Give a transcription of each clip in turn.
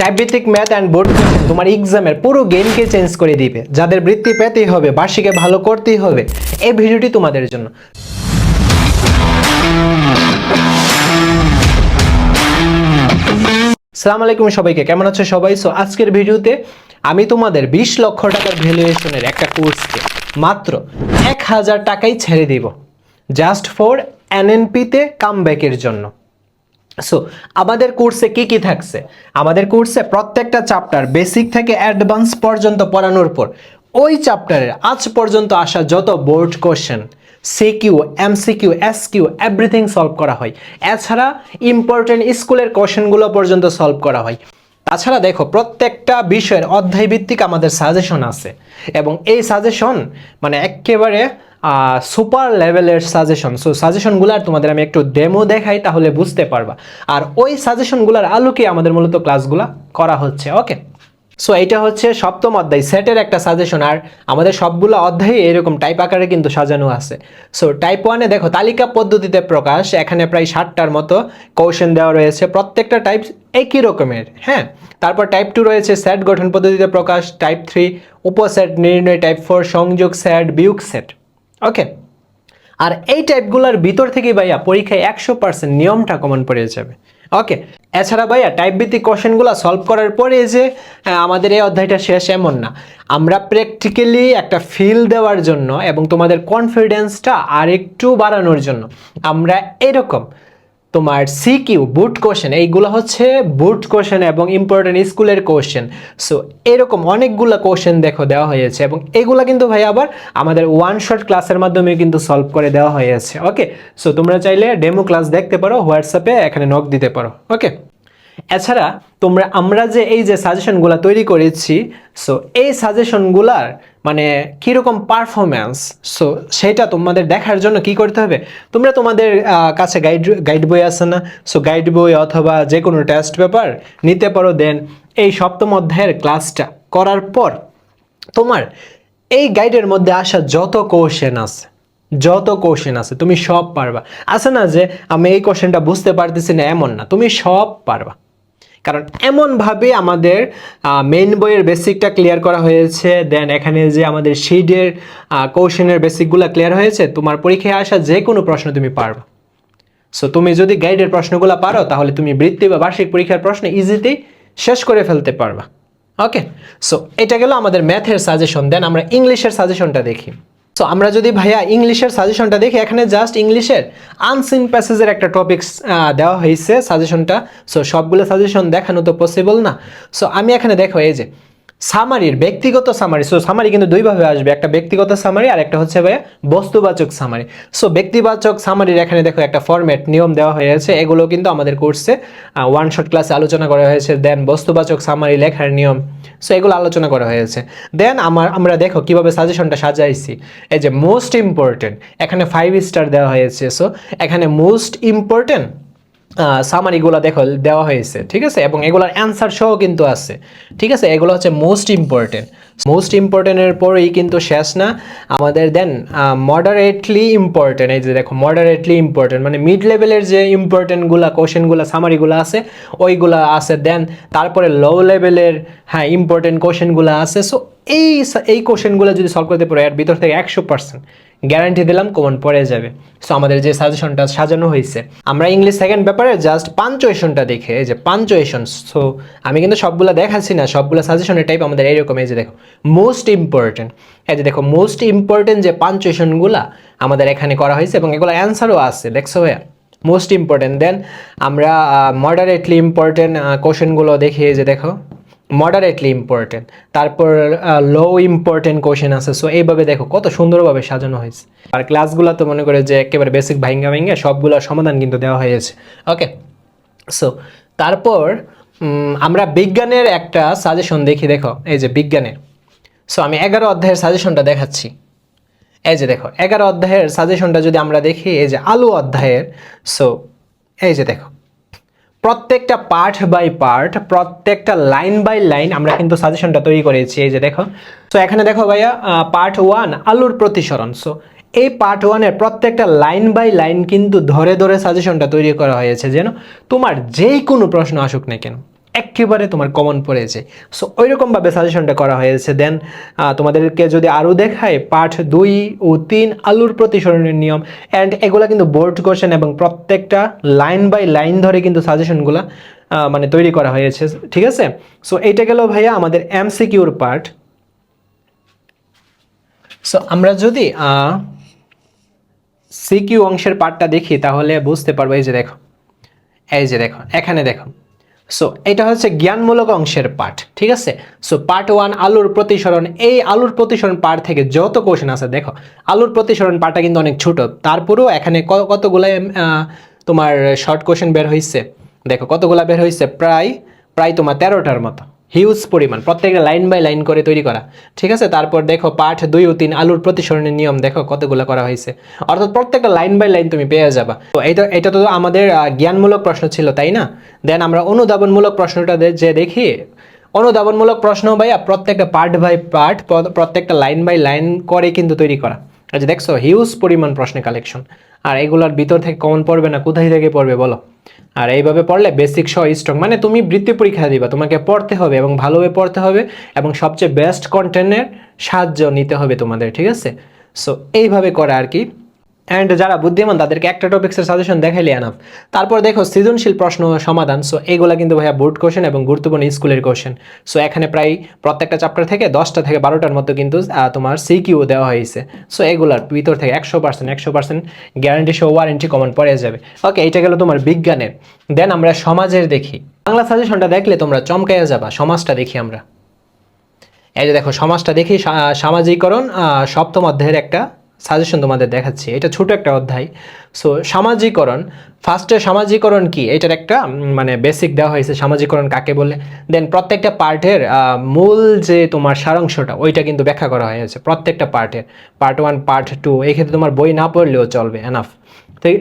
Type math and board তোমার এক্সামের পুরো গেমকে চেঞ্জ করে দিবে। যাদের বৃত্তি পেতেই হবে, বার্ষিকে ভালো করতেই হবে। এই ভিডিওটি তোমাদের জন্য। সালাম আলাইকুম সবাইকে, কেমন আছো সবাই? সো আজকের ভিডিওতে আমি তোমাদের বিশ লক্ষ টাকার ভ্যালুয়েশনের একটা কোর্সকে মাত্র এক হাজার টাকাই ছেড়ে দিব। জাস্ট ফর এনএনপিতে কামব্যাকের জন্য। সো আমাদের কোর্সে কি কি থাকছে? আমাদের কোর্সে প্রত্যেকটা চ্যাপ্টার বেসিক থেকে অ্যাডভান্স পর্যন্ত পড়ানোর পর, ওই চ্যাপ্টারের আজ পর্যন্ত আসা যত board question CQ MCQ SQ everything solve করা হয়। এছাড়া ইম্পর্টেন্ট স্কুলের কোশ্চেনগুলো পর্যন্ত সলভ করা হয়। তাছাড়া দেখো, প্রত্যেকটা বিষয়ের অধ্যায় ভিত্তিক আমাদের সাজেশন আছে। এবং এই সাজেশন মানে একেবারে সুপার লেভেলের সাজেশন সো সাজেশনগুলার তোমাদের আমি একটু ডেমো দেখাই তাহলে বুঝতে পারবা। আর ওই সাজেশনগুলোর আলোকে আমাদের মূলত ক্লাসগুলো করা হচ্ছে ওকে সো এটা হচ্ছে সপ্তম অধ্যায় সেটের একটা সাজেশন আর আমাদের সবগুলো অধ্যায়ে এরকম টাইপ আকারে কিন্তু সাজানো আছে। সো টাইপ ওয়ানে দেখো, তালিকা পদ্ধতিতে প্রকাশ, এখানে প্রায় ষাটটার মতো কৌশন দেওয়া রয়েছে। প্রত্যেকটা টাইপ একই রকমের হ্যাঁ? তারপর টাইপ টু রয়েছে সেট গঠন পদ্ধতিতে প্রকাশ টাইপ থ্রি উপসেট, নির্ণয় টাইপ ফোর সংযোগ সেট বিয়োগ সেট ওকে আর এই টাইপগুলোর ভিতর থেকে ভাইয়া পরীক্ষায় একশো পার্সেন্ট নিয়মটা কমন পড়ে যাবে। ওকে এছাড়া ভাইয়া টাইপ ভিত্তিক কোশ্চেনগুলো সলভ করার পরে যে আমাদের এই অধ্যায়টা শেষ এমন না। আমরা প্র্যাকটিক্যালি একটা ফিল দেওয়ার জন্য এবং তোমাদের কনফিডেন্সটা আর একটু বাড়ানোর জন্য আমরা এরকম তোমার সিকিউ বুট কোশ্চেন এইগুলো হচ্ছে বুট কোশ্চেন এবং ইম্পর্টেন্ট স্কুলের কোশ্চেন সো এরকম অনেকগুলো কোশ্চেন দেখো দেওয়া হয়েছে এবং এগুলো কিন্তু ভাই আবার আমাদের ওয়ান শর্ট ক্লাসের মাধ্যমে কিন্তু সলভ করে দেওয়া হয়েছে ওকে সো তোমরা চাইলে ডেমো ক্লাস দেখতে পারো হোয়াটসঅ্যাপে এখানে নক দিতে পারো ওকে এছাড়া তোমরা, আমরা যে এই যে সাজেশনগুলো তৈরি করেছি সো এই সাজেশনগুলার মানে কীরকম পারফরম্যান্স সো সেটা তোমাদের দেখার জন্য কি করতে হবে? তোমরা তোমাদের কাছে গাইড গাইড বই আছে না? সো গাইড বই অথবা যে কোনো টেস্ট পেপার নিতে পারো দেন এই সপ্তম অধ্যায়ের ক্লাসটা করার পর তোমার এই গাইডের মধ্যে আসা যত কোশ্চেন আছে, যত কোশ্চেন আছে, তুমি সব পারবা। আছে না যে আমি এই কোশ্চেনটা বুঝতে পারতেছি না, এমন না, তুমি সব পারবা। কারণ এমনভাবে আমাদের মেন বইয়ের বেসিকটা ক্লিয়ার করা হয়েছে দেন এখানে যে আমাদের শিডের কোশ্চেনের বেসিকগুলো ক্লিয়ার হয়েছে, তোমার পরীক্ষায় আসা যে কোনো প্রশ্ন তুমি পারবা সো তুমি যদি গাইডের প্রশ্নগুলো পারো, তাহলে তুমি বৃত্তি বা বার্ষিক পরীক্ষার প্রশ্ন ইজিতেই শেষ করে ফেলতে পারবা। ওকে সো এটা গেল আমাদের ম্যাথের সাজেশন দেন আমরা ইংলিশের সাজেশনটা দেখি। সো আমরা যদি ভাইয়া ইংলিশের সাজেশনটা দেখি, এখানে জাস্ট ইংলিশের আনসিন প্যাসেজের একটা টপিক্স দেওয়া হয়েছে সাজেশনটা সো সবগুলো সাজেশন দেখানো তো পসিবল না। সো আমি এখানে দেখো, এই যে সামারির ব্যক্তিগত সামারি সো সামারি কিন্তু দুইভাবে আসবে, একটা ব্যক্তিগত সামারি আর একটা হচ্ছে ভাইয়া বস্তুবাচক সামারি সো ব্যক্তিবাচক সামারির এখানে দেখো একটা ফরম্যাট নিয়ম দেওয়া হয়েছে এগুলো কিন্তু আমাদের কোর্সে ওয়ান শট ক্লাসে আলোচনা করা হয়েছে। দেন বস্তুবাচক সামারি লেখার নিয়ম। সো এগুলো আলোচনা করা হয়েছে। দেন আমার, আমরা দেখো কীভাবে সাজেশনটা সাজাইছি। এই যে মোস্ট ইম্পর্টেন্ট এখানে ফাইভ স্টার দেওয়া হয়েছে। সো এখানে মোস্ট ইম্পর্টেন্ট সামারিগুলো দেখো, দেওয়া হয়েছে, ঠিক আছে? এবং এগুলোর অ্যান্সার সহ কিন্তু আছে, ঠিক আছে? এগুলো হচ্ছে মোস্ট ইম্পর্টেন্ট মোস্ট ইম্পর্টেন্টের পরেই কিন্তু শেষ না। আমাদের দেন মডারেটলি ইম্পর্টেন্ট এই যে দেখো মডারেটলি ইম্পর্টেন্ট মানে মিড লেভেলের যে ইম্পর্টেন্টগুলো কোশ্চেনগুলো সামারিগুলো আছে, ওইগুলো আছে, দেন তারপরে লো লেভেলের হ্যাঁ ইম্পর্টেন্ট কোশ্চেনগুলো আছে। সো এই এই কোশ্চেনগুলো যদি সলভ করতে পারো, এর ভিতর থেকে একশো পার্সেন্ট গ্যারান্টি দিলাম কমন পড়ে যাবে। সো আমাদের যে সাজেশনটা সাজানো হয়েছে, আমরা ইংলিশ সেকেন্ড ব্যাপারে জাস্ট পাঞ্চুয়েশনটা দেখে যে পাঞ্চুয়েশন সো আমি কিন্তু সবগুলো দেখাচ্ছি না, সবগুলো সাজেশনের টাইপ আমাদের এইরকম এই যে দেখো মোস্ট ইম্পর্টেন্ট এই যে দেখো মোস্ট ইম্পর্টেন্ট যে পাঞ্চুয়েশনগুলো আমাদের এখানে করা হয়েছে এবং এগুলো অ্যান্সারও আছে, দেখছ ভাইয়া? মোস্ট ইম্পর্টেন্ট দেন আমরা মডারেটলি ইম্পর্টেন্ট কোশ্চেনগুলো দেখি যে দেখো। মডারেটলি ইম্পর্টেন্ট তারপর লো ইম্পর্টেন্ট কোশ্চেন আছে। সো এইভাবে দেখো কত সুন্দরভাবে সাজানো হয়েছে। আর ক্লাসগুলো তো মনে করে যে একেবারে বেসিক ভাইঙ্গা ভাইঙ্গা সবগুলো সমাধান কিন্তু দেওয়া হয়েছে। ওকে সো তারপর আমরা বিজ্ঞানের একটা সাজেশন দেখি, দেখো, এই যে বিজ্ঞানের। সো আমি এগারো অধ্যায়ের সাজেশনটা দেখাচ্ছি। এই যে দেখো, এগারো অধ্যায়ের সাজেশনটা যদি আমরা দেখি, এই যে আলু অধ্যায়ের সো এই যে দেখো। প্রত্যেকটা পার্ট বাই পার্ট প্রত্যেকটা লাইন বাই লাইন আমরা কিন্তু সাজেশনটা তৈরি করেছি, এই যে দেখো। সো এখানে দেখো ভাইয়া পার্ট ওয়ান আলুর প্রতিসরণ। সো এই পার্ট ওয়ানের প্রত্যেকটা লাইন বাই লাইন কিন্তু ধরে ধরে সাজেশনটা তৈরি করা হয়েছে, যেন তোমার যেই কোনো প্রশ্ন আসুক না কেন। একেবারে তোমার কমন পড়েছে। সো ওইরকমভাবে সাজেশনটা করা হয়েছে। দেন তোমাদেরকে যদি আরও দেখায় পাঠ দুই ও তিন আলুর প্রতিসরণের নিয়ম। অ্যান্ড এগুলা কিন্তু বোর্ড কোশ্চেন এবং প্রত্যেকটা লাইন বাই লাইন ধরে কিন্তু সাজেশনগুলো মানে তৈরি করা হয়েছে। ঠিক আছে? সো এইটা গেল ভাইয়া আমাদের এমসিকিউর পার্ট সো আমরা যদি সিকিউ অংশের পার্টটা দেখি, তাহলে বুঝতে পারব। এই যে দেখো, এই যে দেখো, এখানে দেখো। সো এটা হচ্ছে জ্ঞানমূলক অংশের পাঠ, ঠিক আছে? সো পার্ট ওয়ান আলুর প্রতিসরণ। এই আলুর প্রতিসরণ পার্ট থেকে যত কোশ্চেন আছে, দেখো, আলুর প্রতিসরণ পার্টটা কিন্তু অনেক ছোট। তারপরেও এখানে কতগুলো তোমার শর্ট কোশ্চেন বের হয়েছে দেখো, কতগুলা বের হয়েছে প্রায় প্রায় তোমার তেরোটার মতো। হিউজ পরিমাণ, প্রত্যেকটা লাইন বাই লাইন করে তৈরি করা। ঠিক আছে? তারপর দেখো পাঠ দুই ও তিন আলুর প্রতিসরণের নিয়ম দেখো কতগুলো করা হয়েছে। অর্থাৎ প্রত্যেকটা লাইন বাই লাইন তুমি পেয়ে যাবা। তো এটা এটা তো আমাদের জ্ঞানমূলক প্রশ্ন ছিল, তাই না? দেন আমরা অনুধাবনমূলক প্রশ্নটা যে দেখি, অনুধাবনমূলক প্রশ্ন ভাইয়া প্রত্যেকটা পার্ট বাই পার্ট প্রত্যেকটা লাইন বাই লাইন করে কিন্তু তৈরি করা। আচ্ছা দেখছ হিউজ পরিমাণ প্রশ্নের কালেকশন আর এগুলোর ভিতর থেকে কমন পড়বে না? কোথায় থেকে পড়বে বলো? আর এইভাবে পড়লে বেসিক সহ স্ট্রং মানে তুমি বৃত্তি পরীক্ষা দিবা, তোমাকে পড়তে হবে এবং ভালোভাবে পড়তে হবে এবং সবচেয়ে বেস্ট কন্টেন্টের সাহায্য নিতে হবে তোমাদের, ঠিক আছে? সো এইভাবে করা আর কি। অ্যান্ড যারা বুদ্ধিমান, তাদেরকে একটা টপিক্সের সাজেশন দেখাইলে আনাফ তারপর দেখো, সৃজনশীল প্রশ্ন সমাধান। সো এইগুলা কিন্তু ভাইয়া বোর্ড কোশ্চেন এবং গুরুত্বপূর্ণ স্কুলের কোশ্চেন সো এখানে প্রায় প্রত্যেকটা চ্যাপ্টার থেকে দশটা থেকে বারোটার মতো কিন্তু তোমার সিকিউ দেওয়া হয়েছে। সো এগুলার ভিতর থেকে একশো পার্সেন্ট একশো পার্সেন্ট গ্যারান্টি সহ ওয়ারেন্টি কমন পড়ে যাবে। ওকে এটা গেল তোমার বিজ্ঞানের। দেন আমরা সমাজের দেখি। বাংলা সাজেশনটা দেখলে তোমরা চমকাইয়া যাবা, সমাজটা দেখি আমরা। এই যে দেখো, সমাজটা দেখি সামাজিকরণ সপ্তম অধ্যায়ের একটা সাজেশন তোমাদের দেখাচ্ছি। এটা ছোট একটা অধ্যায়। সো সামাজিকরণ ফার্স্টে সামাজিকরণ কি? এটার একটা মানে বেসিক দেওয়া হয়েছে। সামাজিকরণ কাকে বলে? দেন প্রত্যেকটা পার্টের মূল যে তোমার সারাংশটা, ওইটা কিন্তু ব্যাখ্যা করা হয়েছে। প্রত্যেকটা পার্টের পার্ট ওয়ান পার্ট টু এই ক্ষেত্রে তোমার বই না পড়লেও চলবে এনাফ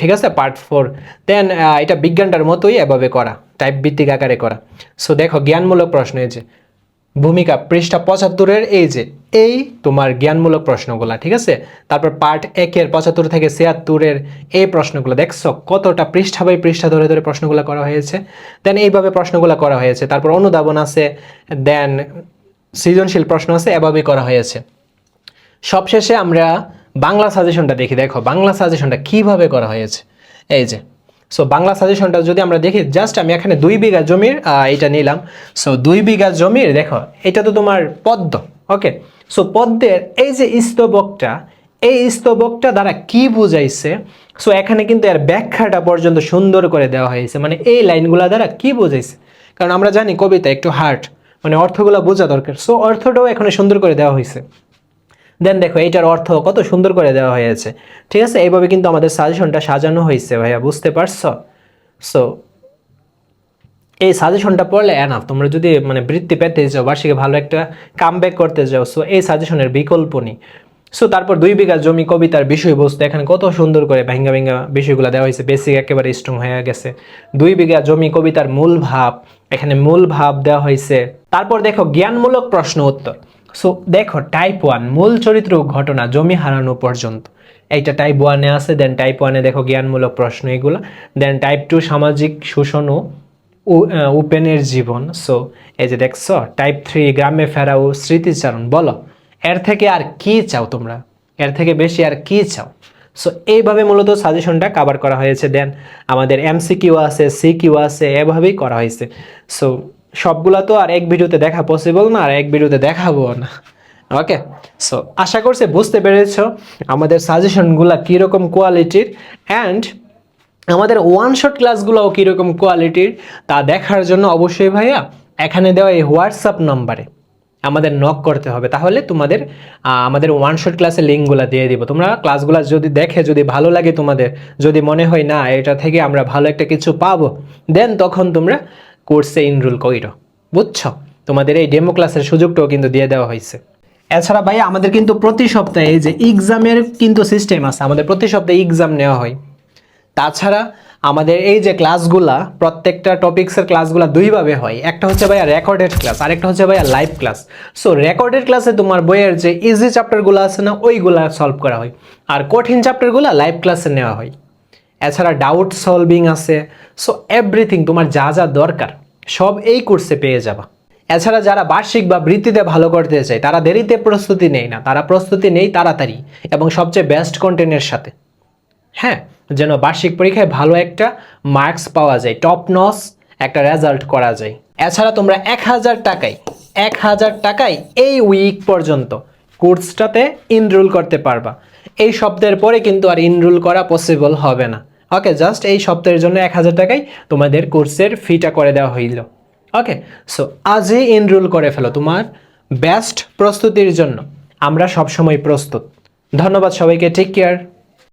ঠিক আছে? পার্ট ফোর দেন এটা বিজ্ঞানটার মতোই এভাবে করা টাইপ ভিত্তিক আকারে করা। সো দেখো, জ্ঞানমূলক প্রশ্ন এই যে, ভূমিকা, পৃষ্ঠা পঁচাত্তরের এই যে এই তোমার জ্ঞানমূলক প্রশ্নগুলা, ঠিক আছে? তারপর পার্ট একের পঁচাত্তর থেকে ছিয়াত্তরের এই প্রশ্নগুলো, দেখছ? কতটা পৃষ্ঠা বাই পৃষ্ঠা ধরে ধরে প্রশ্নগুলো করা হয়েছে? দেন এইভাবে প্রশ্নগুলো করা হয়েছে। তারপর অনুধাবন আছে দেন সৃজনশীল প্রশ্ন আছে, এভাবেই করা হয়েছে। সবশেষে আমরা বাংলা সাজেশনটা দেখি। দেখো, বাংলা সাজেশনটা কীভাবে করা হয়েছে? এই যে সো বাংলা সাজেশনটা যদি আমরা দেখি জাস্ট আমি এখানে দুই বিঘা জমির এটা নিলাম। সো দুই বিঘা জমির, দেখো, এটা তো তোমার পদ্ম ওকে সো পদ্মের এই যে স্তবকটা, এই স্তবকটা দ্বারা কি বুঝাইছে? সো এখানে কিন্তু এর ব্যাখ্যাটা পর্যন্ত সুন্দর করে দেওয়া হয়েছে। মানে এই লাইনগুলা দ্বারা কি বুঝাইছে? কারণ আমরা জানি কবিতা একটু হার্ট মানে অর্থগুলো বোঝা দরকার। সো অর্থটাও এখানে সুন্দর করে দেওয়া হয়েছে। দেন দেখো, এইটার অর্থ কত সুন্দর করে দেওয়া হয়েছে। ঠিক আছে? এইভাবে কিন্তু আমাদের সাজেশনটা সাজানো হয়েছে, ভাইয়া, বুঝতে পারছ? সো এই সাজেশনটা পড়লে এনাফ তোমরা যদি মানে বৃত্তি পেতে চাও, বার্ষিকে ভালো একটা কাম করতে চাও সো এই সাজেশনের বিকল্প নেই। সো তারপর দুই বিঘা জমি কবিতার বিষয়বস্তু, এখানে কত সুন্দর করে ভেঙ্গা ভেঙ্গা বিষয়গুলো দেওয়া হয়েছে বেসিক একেবারে স্ট্রং হয়ে গেছে। দুই বিঘা জমি কবিতার মূল ভাব, এখানে মূল ভাব দেওয়া হয়েছে। তারপর দেখো, জ্ঞানমূলক প্রশ্ন উত্তর। সো দেখো টাইপ ওয়ান মূল চরিত্র ঘটনা, জমি হারানো পর্যন্ত। এইটা টাইপ ওয়ানে আছে দেন টাইপ ওয়ানে দেখো জ্ঞানমূলক প্রশ্ন এগুলো। দেন টাইপ টু সামাজিক শোষণ ও উপেনের জীবন। সো এই যে দেখছ টাইপ থ্রি গ্রামে ফেরা ও স্মৃতিচারণ, বলো, এর থেকে আর কি চাও তোমরা? এর থেকে বেশি আর কি চাও? সো এইভাবে মূলত সাজেশনটা কাভার করা হয়েছে। দেন আমাদের এমসিকিউ আছে সি কিউ আছে, এভাবেই করা হয়েছে। সো সবগুলা তো আর এক ভিডিওতে দেখা পসিবল না, আর এক ভিডিওতে দেখাবো না। ওকে সো আশা করছি বুঝতে পেরেছ আমাদের সাজেশনগুলা কীরকম কোয়ালিটির অ্যান্ড আমাদের ওয়ান শট ক্লাসগুলোও কীরকম কোয়ালিটির তা দেখার জন্য অবশ্যই ভাইয়া এখানে দেওয়া এই হোয়াটসঅ্যাপ নম্বরে আমাদের নক করতে হবে। তাহলে তোমাদের আমাদের ওয়ান শট ক্লাসের লিঙ্কগুলো দিয়ে দিব। তোমরা ক্লাসগুলো যদি দেখে, যদি ভালো লাগে তোমাদের, যদি মনে হয় না, এটা থেকে আমরা ভালো একটা কিছু পাবো দেন তখন তোমরা কোর্সে ইনরোল কইরো। বুঝছ? তোমাদের এই ডেমো ক্লাসের সুযোগটাও কিন্তু দিয়ে দেওয়া হয়েছে। এছাড়া ভাই আমাদের কিন্তু প্রতি সপ্তাহে যে এক্সামের কিন্তু সিস্টেম আছে, আমাদের প্রতি সপ্তাহে এক্সাম নেওয়া হয়। তাছাড়া আমাদের এই যে ক্লাসগুলা, প্রত্যেকটা টপিক্সের ক্লাসগুলা দুইভাবে হয়। একটা হচ্ছে ভাইয়া রেকর্ডেড ক্লাস আরেকটা হচ্ছে ভাইয়া লাইভ ক্লাস সো রেকর্ডেড ক্লাসে তোমার বইয়ের যে ইজি চ্যাপ্টারগুলো আছে না, ওইগুলা সলভ করা হয়। আর কঠিন চ্যাপ্টারগুলো লাইভ ক্লাসে নেওয়া হয়। এছাড়া ডাউট সলভিং আছে। সো এভরিথিং তোমার যা যা দরকার, সব এই কোর্সে পেয়ে যাবা। এছাড়া যারা বার্ষিক বা বৃত্তিতে ভালো করতে চায়, তারা দেরিতে প্রস্তুতি নেই না। তারা প্রস্তুতি নেই তাড়াতাড়ি এবং সবচেয়ে বেস্ট কন্টেন্টের সাথে। হ্যাঁ? যেন বার্ষিক পরীক্ষায় ভালো একটা মার্কস পাওয়া যায় টপ নস একটা রেজাল্ট করা যায়। এছাড়া তোমরা এক হাজার টাকায়, এক হাজার টাকায় এই উইক পর্যন্ত কোর্সটাতে ইনরোল করতে পারবা। এই সপ্তাহের পরে কিন্তু আর ইনরোল করা পসিবল হবে না। ওকে জাস্ট এই সপ্তাহের জন্য এক হাজার টাকায় তোমাদের কোর্সের ফিটা করে দেওয়া হইল। ওকে সো আজই এনরোল করে ফেলো তোমার বেস্ট প্রস্তুতির জন্য। আমরা সবসময় প্রস্তুত। ধন্যবাদ সবাইকে টেক কেয়ার